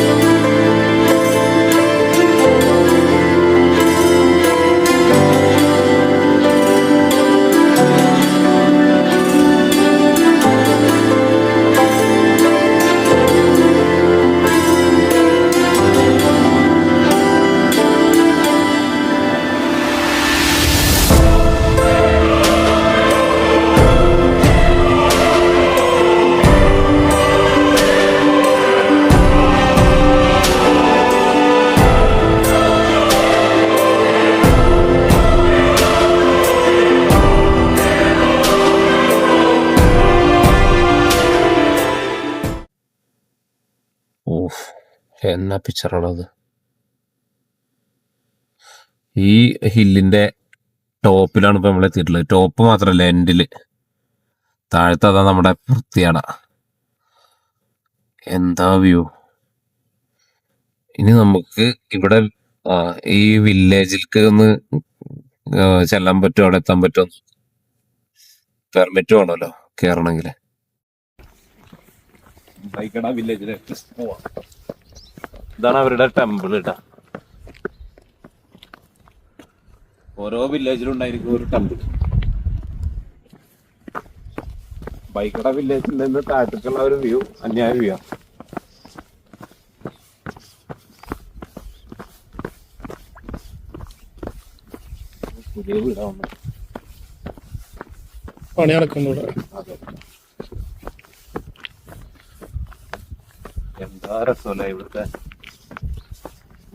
you. എന്നാ പിക്ചറാണത് ഈ ഹില്ലിന്റെ ടോപ്പിലാണ് ഇപ്പൊ നമ്മൾ എത്തിയിട്ടുള്ളത്. ടോപ്പ് മാത്രല്ല എൻഡിൽ താഴത്തെ അതാ നമ്മുടെ വൃത്തിയാട. എന്താ വ്യൂ ഇനി നമുക്ക് ഇവിടെ ഈ വില്ലേജിലേക്ക് ഒന്ന് ചെല്ലാൻ പറ്റുമോ അവിടെ എത്താൻ പറ്റുമോ പെർമിറ്റ് വേണമല്ലോ കേറണമെങ്കിൽ വില്ലേജിലേക്ക് പോവാം ഇതാണ് അവരുടെ ടെമ്പിൾ കേട്ടാ ഓരോ വില്ലേജിലും ഉണ്ടായിരിക്കും ഒരു ടെമ്പിൾ ബൈക്കട വില്ലേജിൽ നിന്ന് താഴത്തേക്കുള്ള ഒരു വ്യൂ അന്യായ വ്യൂ പുതിയ വീടാണ് പണി നടക്കുന്നു അതെ. എന്താ രസമല്ലേ ഇവിടുത്തെ?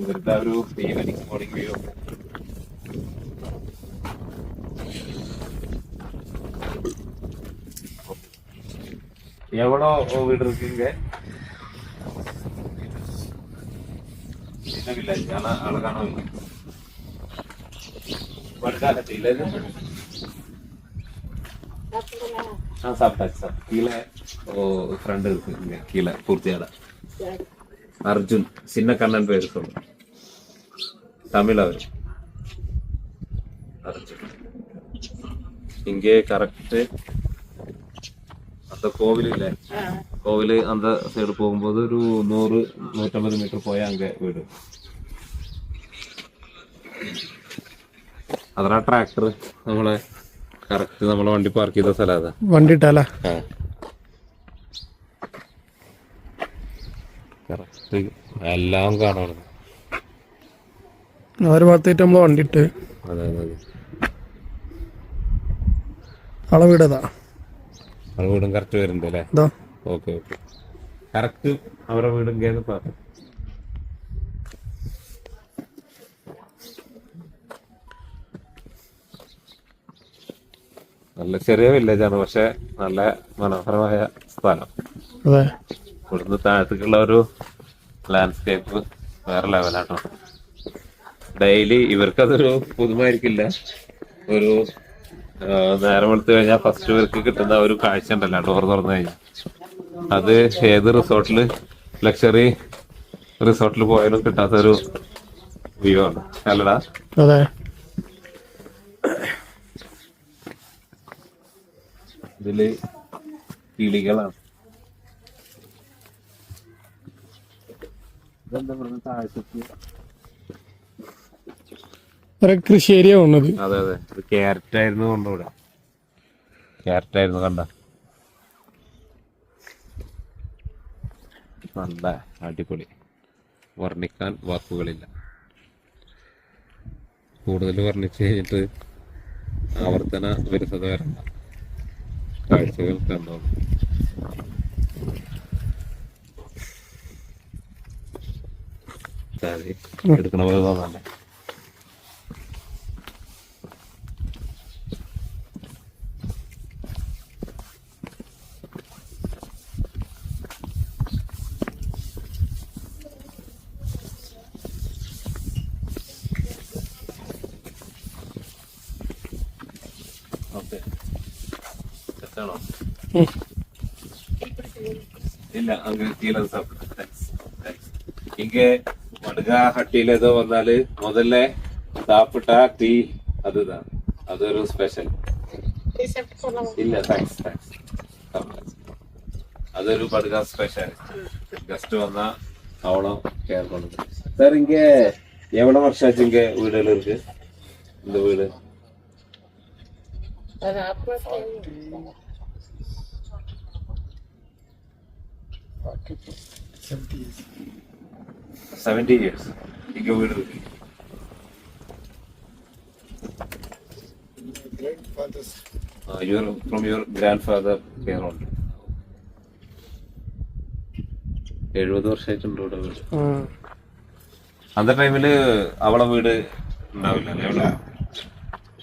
ഇവരുടെ ആ ഒരു ഈവനിങ് മോർണിംഗ് വ്യൂ எவ்வளோ வீடு இருக்குங்க சின்ன வில்லேஜ் ஆனா அழகான வீடு வருடாலத்தில் ஆ சாப்பிட்டாச்சு சார் கீழே ஓ ஃப்ரெண்டு இருக்கு இங்க கீழே பூர்த்தியாட அர்ஜுன் சின்ன கண்ணன் பேர் சொல்லு தமிழ் அவர் அர்ஜுன் இங்கே கரெக்ட் அந்த கோவில் இல்ல கோவில் அந்த சைடு போகும்போது ஒரு நூறு நூற்றம்பது மீட்டர் போய் அங்க வீடு അതാ ട്രാക്ടർ നമ്മളെ കറക്റ്റ് നമ്മളെ വണ്ടി പാർക്ക് ചെയ്ത സ്ഥലം അതാ വണ്ടി ഇട്ടാലേ കറക്റ്റ് എല്ലാം കാണണം ആ ഒരു ഭാഗത്തായിട്ട് നമ്മൾ വണ്ടി ഇട്ട് അതെ അതെ അതെ. ആളെ വീടതാ അവരുടെ വീടും കറക്റ്റ് വരുന്നുണ്ട് അല്ലേ? ഇതാ ഓക്കെ ഓക്കെ. കറക്റ്റ് അവരുടെ വീടും നല്ല ചെറിയ വില്ലേജാണ് പക്ഷെ നല്ല മനോഹരമായ സ്ഥലം. അതെ. ഇവിടുന്ന് താഴത്തേക്കുള്ള ഒരു ലാൻഡ്സ്കേപ്പ് വേറെ ലെവലാട്ടോ ഡെയിലി ഇവർക്കതൊരു പുതുമായിരിക്കില്ല. ഒരു നേരം വെളുത്ത് കഴിഞ്ഞാൽ ഫസ്റ്റ് ഇവർക്ക് കിട്ടുന്ന ഒരു കാഴ്ച ഉണ്ടല്ലോ ഡോർ തുറന്നു കഴിഞ്ഞാൽ അത് ഏത് റിസോർട്ടിൽ ലക്ഷറി റിസോർട്ടിൽ പോയാലും കിട്ടാത്തൊരു വ്യൂ ആണ്. അല്ലടാ? അതെ. ഇതിൽ കിളികളാണ്. കൃഷി ഏരിയ വന്നത്. അതെ അതെ. ഇത് ക്യാരറ്റ് ആയിരുന്നു കൊണ്ടുവിടെ ക്യാരറ്റ് ആയിരുന്നു കണ്ട? നല്ല അടിപൊളി. വർണിക്കാൻ വാക്കുകളില്ല. കൂടുതൽ വർണിച്ചു കഴിഞ്ഞിട്ട് ആവർത്തന വിരസത വരണ്ട. കാഴ്ചകൾ കണ്ടോളൂ. എടുക്കണ പോലെ തോന്നണ്ടേ ഓക്കെ സെറ്റാണോ ഉം. ಇಲ್ಲ ಹಂಗ ಕೀಲ ಹಿಂಗೆ മടുകാഹട്ടിയിലേതോ വന്നാൽ മുതലേ താപ്പിട്ട ടീ അത് അതൊരു സ്പെഷ്യൽ ഇല്ല താങ്ക്സ് താങ്ക്സ് അതൊരു പടുക സ്പെഷ്യൽ ഗസ്റ്റ് വന്ന അവളോ കെയർ പണത് സാർ ഇങ്ങനെ എവിടെ വർഷാച്ചിങ്ക വീടുകൾ ഇருக்கு இந்த വീട്? Thank you. സെവന്റി ഇയേഴ്സ് എനിക്ക് വീട് കിട്ടി your from your grandfather care ഉണ്ട് എഴുപത് വർഷമായിട്ടുണ്ട് ഇവിടെ അന്ന ടൈമിൽ അവളെ വീട് ഉണ്ടാവില്ല അല്ലേ?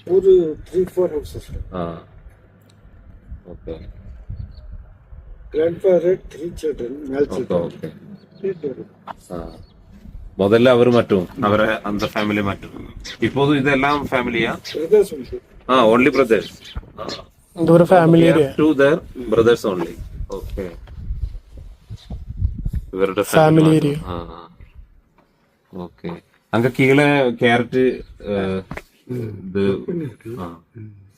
ഒരു three four houses okay grandfather had three children, male children. Okay. മുതല്ല അവർ മറ്റും. അവരെ അന്ത ഫാമിലി മറ്റും. ഇപ്പോ ഇതെല്ലാം ഫാമിലിയാ ആ ഓൺലി ബ്രദേഴ്സ് ഇതൊരു family together brothers only okay ഇവരുടെ ഫാമിലി ആ ഓക്കെ അങ്ങ കീഴെ ക്യാരറ്റ് ഇത് ആ.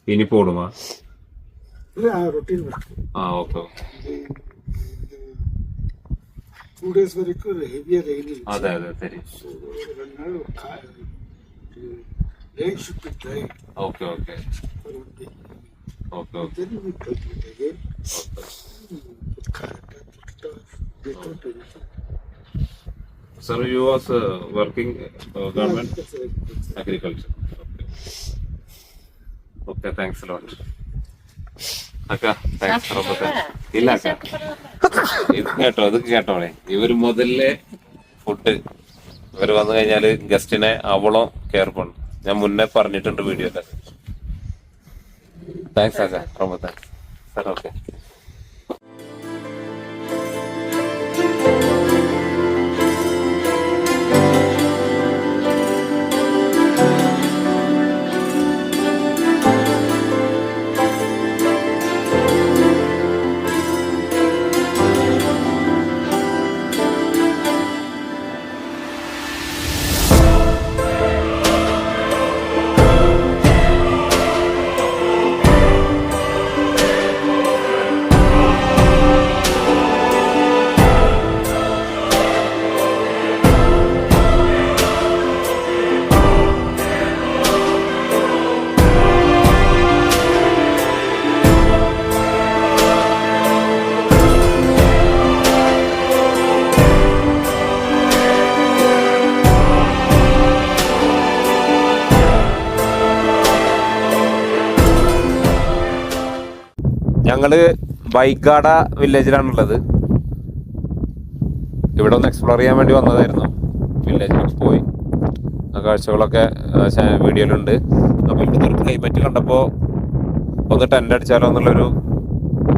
ഇനി പോടുമാ ആ ഓക്കെ ഓക്കെ ಟೂ ಡೇಸ್ ವರೆಗೂ ಹೆವಿಯರ್ ರೈಲಿ ಅದೇ ಅದೇ ಸರಿ ರೈನ್ ಶಿಪ್ ಇತ್ತು okay okay okay okay then we cut it again Sir, you was uh, working uh, government agriculture. Okay. okay, thanks a lot. ഇല്ല അക്ക. ഇത് കേട്ടോ ഇത് കേട്ടോളെ. ഇവർ മുതലിലെ ഫുഡ് ഇവർ വന്നു കഴിഞ്ഞാൽ ഗസ്റ്റിനെ അവളോ കേർപ്പുണ്ട് ഞാൻ മുന്നേ പറഞ്ഞിട്ടുണ്ട് വീഡിയോ താങ്ക്സ് അക്ക. റബ്ബ താങ്ക്സ് സാർ ഓക്കെ ഞങ്ങൾ ബൈക്കാട വില്ലേജിലാണുള്ളത്. ഇവിടെ ഒന്ന് എക്സ്പ്ലോർ ചെയ്യാൻ വേണ്ടി വന്നതായിരുന്നു. വില്ലേജിലൊക്കെ പോയി. ആ കാഴ്ചകളൊക്കെ വീഡിയോയിലുണ്ട്. അപ്പോൾ ഇവിടുത്തെ ഒരു ക്ലൈമറ്റ് കണ്ടപ്പോൾ ഒന്ന് ടെന്റ് അടിച്ചാലോ എന്നുള്ളൊരു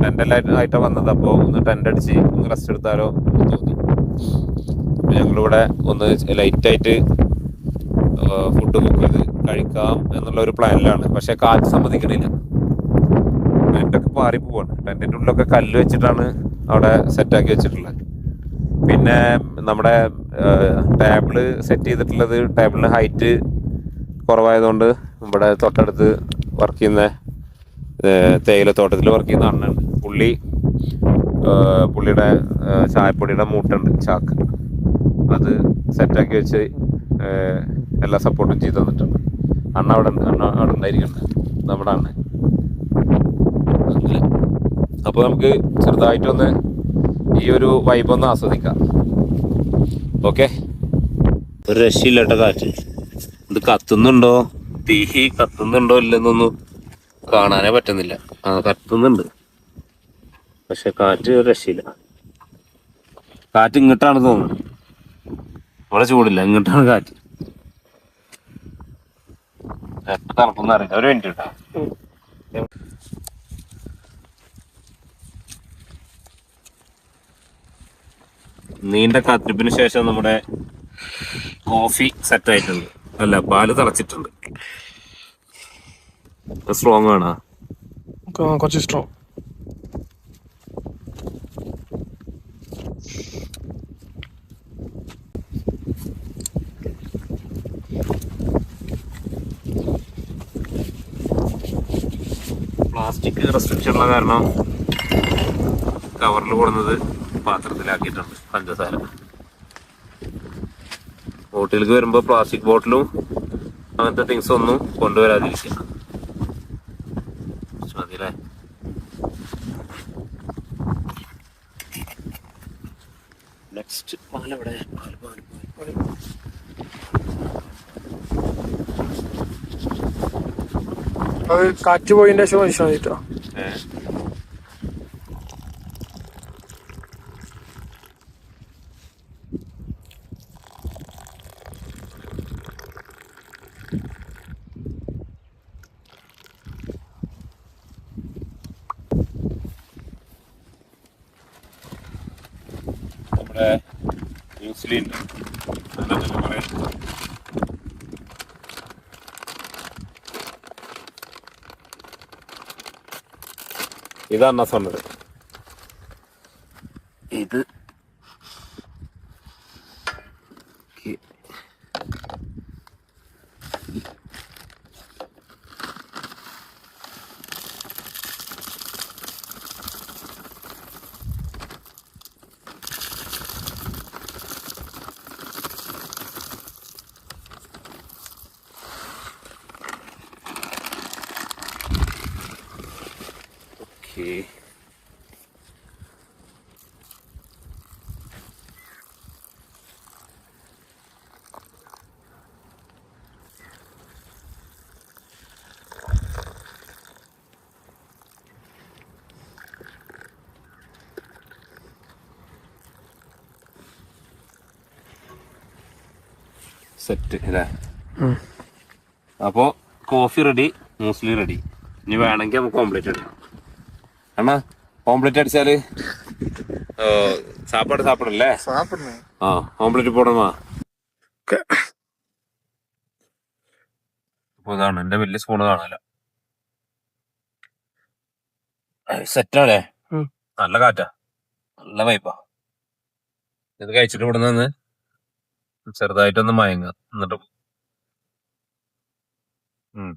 ടെന്റെല്ലാം ആയിട്ടാണ് വന്നത്. അപ്പോൾ ഒന്ന് ടെന്റ് അടിച്ച് ഒന്ന് റെസ്റ്റ് എടുത്താലോ എന്ന് തോന്നി. ഞങ്ങളിവിടെ ഒന്ന് ലൈറ്റായിട്ട് ഫുഡ് കുക്ക് ചെയ്ത് കഴിക്കാം എന്നുള്ള ഒരു പ്ലാനിലാണ് പക്ഷേ കാറ്റ് സമ്മതിക്കണില്ല. ടെന്റൊക്കെ മാറി പോവാണ്. ടെന്റിന്റെ ഉള്ളിലൊക്കെ കല്ല് വെച്ചിട്ടാണ് അവിടെ സെറ്റാക്കി വെച്ചിട്ടുള്ളത്. പിന്നെ നമ്മുടെ ടേബിൾ സെറ്റ് ചെയ്തിട്ടുള്ളത് ടേബിളിന് ഹൈറ്റ് കുറവായതുകൊണ്ട് ഇവിടെ തൊട്ടടുത്ത് വർക്ക് ചെയ്യുന്ന തേയില തേയിലത്തോട്ടത്തിൽ വർക്ക് ചെയ്യുന്ന അണ്ണുണ്ട് പുള്ളി പുള്ളിയുടെ ചായപ്പൊടിയുടെ മൂട്ടുണ്ട് ചാക്ക്. അത് സെറ്റാക്കി വെച്ച് എല്ലാ സപ്പോർട്ടും ചെയ്തു തന്നിട്ടുണ്ട്. അണ്ണ അവിടെ അണ്ണ അവിടെ ഉണ്ടായിരിക്കുന്നുണ്ട് നമ്മുടെ അങ്ങനെ അപ്പോൾ നമുക്ക് ചെറുതായിട്ടൊന്ന് ഈ ഒരു വൈബ് ഒന്ന് ആസ്വദിക്കാം. ഓക്കെ ഒരു രക്ഷയില്ലാട്ടോ കാറ്റ്. ഇത് കത്തുന്നുണ്ടോ? തീ കത്തുന്നുണ്ടോ ഇല്ലെന്നൊന്നും കാണാനേ പറ്റുന്നില്ല. ആ കത്തുന്നുണ്ട്. പക്ഷെ കാറ്റ് രക്ഷയില്ല. കാറ്റ് ഇങ്ങോട്ടാണ് തോന്നുന്നത്. ഇവിടെ ചൂടില്ല ഇങ്ങോട്ടാണ് കാറ്റ്. എപ്പോ തണുപ്പൊന്നും അറിയില്ല. ഒരു മിനിറ്റ് കേട്ടോ നീണ്ട കാത്തിരിപ്പിന് ശേഷം നമ്മുടെ കോഫി സെറ്റ് ആയിട്ടുണ്ട്. അല്ല പാൽ തിളച്ചിട്ടുണ്ട്. സ്ട്രോങ് വേണോ കുറച്ച് സ്ട്രോങ് പ്ലാസ്റ്റിക് റെസ്ട്രിക്ഷൻ ഉള്ള കാരണം കവറിൽ കൊടുന്നത് പാത്രത്തിലാക്കിയിട്ടുണ്ട് പഞ്ചസാര. ബോട്ടിലേക്ക് വരുമ്പോ പ്ലാസ്റ്റിക് ബോട്ടിലും അങ്ങനത്തെ തിങ്സ് ഒന്നും കൊണ്ടുവരാതിരിക്കുക. മതിയല്ലേ? നെക്സ്റ്റ് അത് കാറ്റ് പോയിന്റെ ശേഷം മനുഷ്യ മതിട്ടോ? ഏഹ് നമ്മുടെ സിലിണ്ടർ അതെന്നല്ല പറയാൻ ഇതാണ് ആ സൗണ്ട് Okay. സെറ്റ് അല്ലേ അപ്പോ കോഫി റെഡി മൂസ്ലി റെഡി. ഇനി വേണമെങ്കിൽ നമുക്ക് ഓംപ്ലേറ്റ് അടിക്കാം അണ്ണാ ഓംപ്ലേറ്റ് അടിച്ചാല് ഓ, സാപ്പാട് സാപ്പിടല്ലേ சாப்பிடணும் ആ ഓംപ്ലേറ്റ് പോടണമാ Okay. അപ്പൊ ഇതാണ് എന്റെ വലിയ സ്പൂണ് കാണാലോ സെറ്റാണേ ഉം. നല്ല കാറ്റാ നല്ല വൈപ്പാ ഇത് കഴിച്ചിട്ട് ഇവിടെ നിന്ന് ചെറുതായിട്ടൊന്ന് മയങ്ങുക എന്നിട്ട് ഉം